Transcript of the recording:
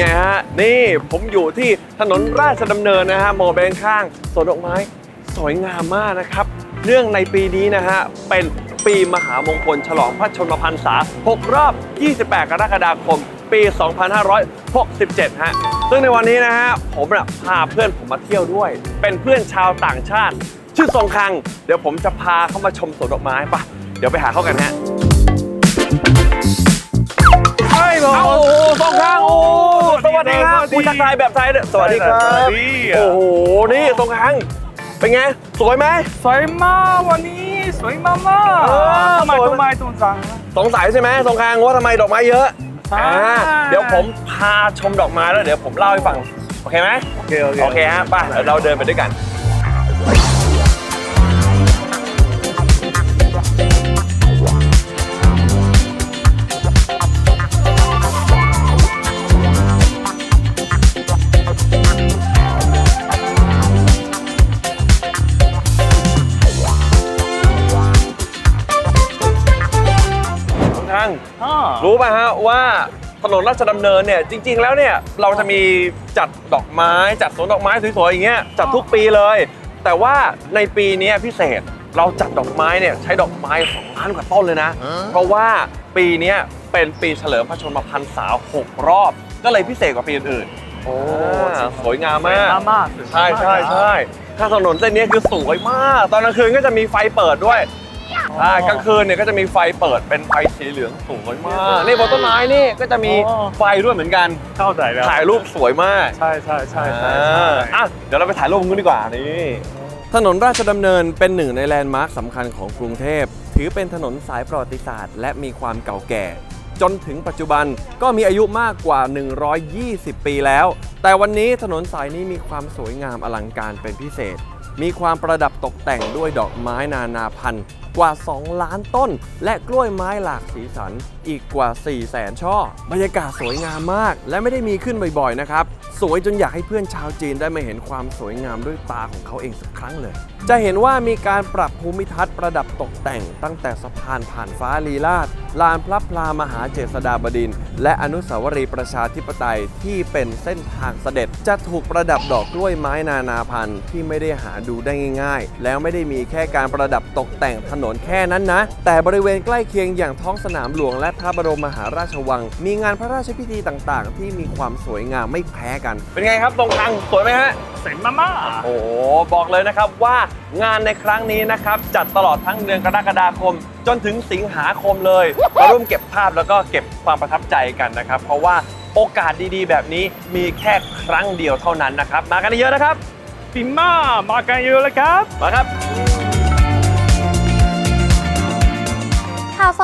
ไงฮะ นี่ผมอยู่ที่ถนนราชดำเนินนะฮะมองไปข้างๆสวนดอกไม้สวยงามมากนะครับเนื่องในปีนี้นะฮะ เป็นปีมหามงคลฉลองพระชนมพรรษา 6 รอบ 28 กรกฎาคม ปี 2567 ฮะ ซึ่งในวันนี้นะฮะ ผมน่ะพาเพื่อนผมมาเที่ยวด้วย เป็นเพื่อนชาวต่างชาติ ชื่อทรงคัง เดี๋ยวผมจะพาเขามาชมสวนดอกไม้ปะเดี๋ยวไปหาเขากันฮะใช่เหรอเอาโอ้โหทรงคังโอ้สวัส ดีครับสวัสดีคุณทักทายแบบไทยด้วยสวัสดีครับสวัสดีโอ้โห นี่ทรงคังเป็นไง สวยไหม สวยมากวันนี้ สวยมากมากเออทำไมสวย ทำไมตรงจัง สงสัยใช่ไหมทรงคังว่าทำไมดอกไม้เยอะใช่ อ่าเดี๋ยวผมพาชมดอกไม้แล้วเดี๋ยวผมเล่าให้ฟัง โอเคไหมโอเคโอเค โอเคฮะไปเดี๋ยวเราเดินไปด้วยกัน งคังอ่ารู้ป่ะฮะว่าถนนราชดำเนินเนี่ยจริง ๆ แล้วเนี่ยเราจะมีจัดดอกไม้ จัดสวนดอกไม้สวยๆอย่างเงี้ยจัดทุกปีเลย แต่ว่าในปีเนี้ยพิเศษเราจัดดอกไม้เนี่ยใช้ดอกไม้2ล้านกว่าต้นเลยนะ เพราะว่าปีเนี้ยเป็นปีเฉลิมพระชนมพรรษา6รอบ ก็เลยพิเศษกว่าปีอื่นๆโอ้อ่าสวยงามสวยมากงามมาก ใช่ใช่ใช่ถ้าถนนเส้นนี้คือสวยมาก ตอนกลางคืนก็จะมีไฟเปิดด้วย ใช่กลางคืนเนี่ยก็จะมีไฟเปิดเป็นไฟสีเหลืองสวยมากนี่บนต้นไม้นี่ก็จะมีไฟด้วยเหมือนกันเข้าใจแล้วถ่ายรูปสวยมากใช่ใช่ใช่ใช่อ่ใช่าอะเดี๋ยวเราไปถ่ายรูปกันดีกว่านี่ถนนราชดำเนินเป็นหนึ่งในแลนด์มาร์คสำคัญของกรุงเทพ ถือเป็นถนนสายประวัติศาสตร์ และมีความเก่าแก่ จนถึงปัจจุบันก็มีอายุมากกว่า 120 ปีแล้ว แต่วันนี้ถนนสายนี้มีความสวยงามอลังการเป็นพิเศษ มีความประดับตกแต่งด้วยดอกไม้นานาพันธุ์กว่า 2 ล้านต้น และกล้วยไม้หลากสีสันอีกกว่า 4 0 0แสนช่อ บรรยากาศสวยงามมาก และไม่ได้มีขึ้นบ่อยๆนะครับ สวยจนอยากให้เพื่อนชาวจีนได้มาเห็นความสวยงามด้วยตาของเขาเองสักครั้งเลย จะเห็นว่ามีการปรับภูมิทัศน์ประดับตกแต่ง ตั้งแต่สะพานผ่านฟ้าลีลาดลานพระพลามหาเจษฎาบดินทร์และอนุสาวรีย์ประชาธิปไตยที่เป็นเส้นทางเสด็จ จะถูกประดับดอกกล้วยไม้นานาพันธุ์ที่ไม่ได้หาดูได้ง่าย ๆ แล้วไม่ได้มีแค่การประดับตกแต่งถนนแค่นั้นนะ แต่บริเวณใกล้เคียงอย่างท้องสนามหลวงและพระบรมมหาราชวัง มีงานพระราชพิธีต่างๆ ที่มีความสวยงามไม่แพ้กัน เป็นไงครับตรงทางสวยไหมฮะสวยมากมากโอ้โหบอกเลยนะครับว่างานในครั้งนี้นะครับ จัดตลอดทั้งเดือนกรกฎาคม จนถึงสิงหาคมเลย มาร่วมเก็บภาพแล้วก็เก็บความประทับใจกันนะครับ เพราะว่าโอกาสดีๆ แบบนี้มีแค่ครั้งเดียวเท่านั้นนะครับ มากันเยอะๆนะครับ ปิมมามากันเยอะเลยครับ มาครับ